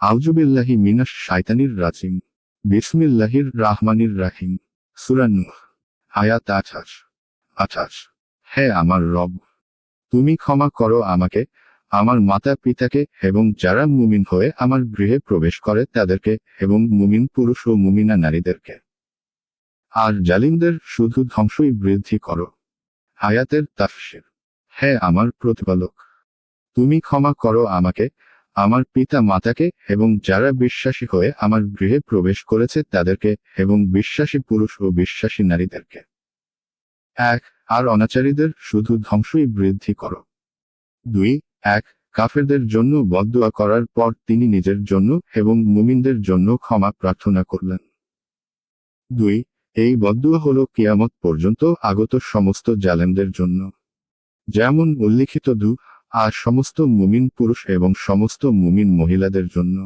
আউজুবিল্লাহি মিনাস শাইতানির রাজিম। বিসমিল্লাহির রাহমানির রাহিম। সুরান্নুহ আয়াত আঠাশ। আঠাশ। হে আমার রব, তুমি ক্ষমা করো আমাকে, আমার মাতা পিতাকে এবং যারা মুমিন হয়ে আমার গৃহে প্রবেশ করে তাদেরকে এবং মুমিন পুরুষ ও মুমিনা নারীদেরকে। আর জালিমদের শুধু ধ্বংসই বৃদ্ধি করো। হায়াতের তাফসির। হে আমার প্রতিপালক, তুমি ক্ষমা করো আমাকে আমার পিতা মাতাকে এবং যারা বিশ্বাসী হয়ে আমার গৃহে প্রবেশ করেছে তাদেরকে এবং বিশ্বাসী পুরুষ ও বিশ্বাসী নারীদেরকে। এক, আর অনাচারীদের শুধু ধ্বংসই বৃদ্ধি করো। দুই, এক, কাফেরদের জন্য বদদোয়া করার পর তিনি নিজের জন্য এবং মুমিনদের জন্য ক্ষমা প্রার্থনা করলেন। দুই, এই বদদুয়া হল কিয়ামত পর্যন্ত আগত সমস্ত জালেমদের জন্য। যেমন উল্লিখিত দু আর সমস্ত মুমিন পুরুষ এবং সমস্ত মুমিন মহিলাদের জন্য।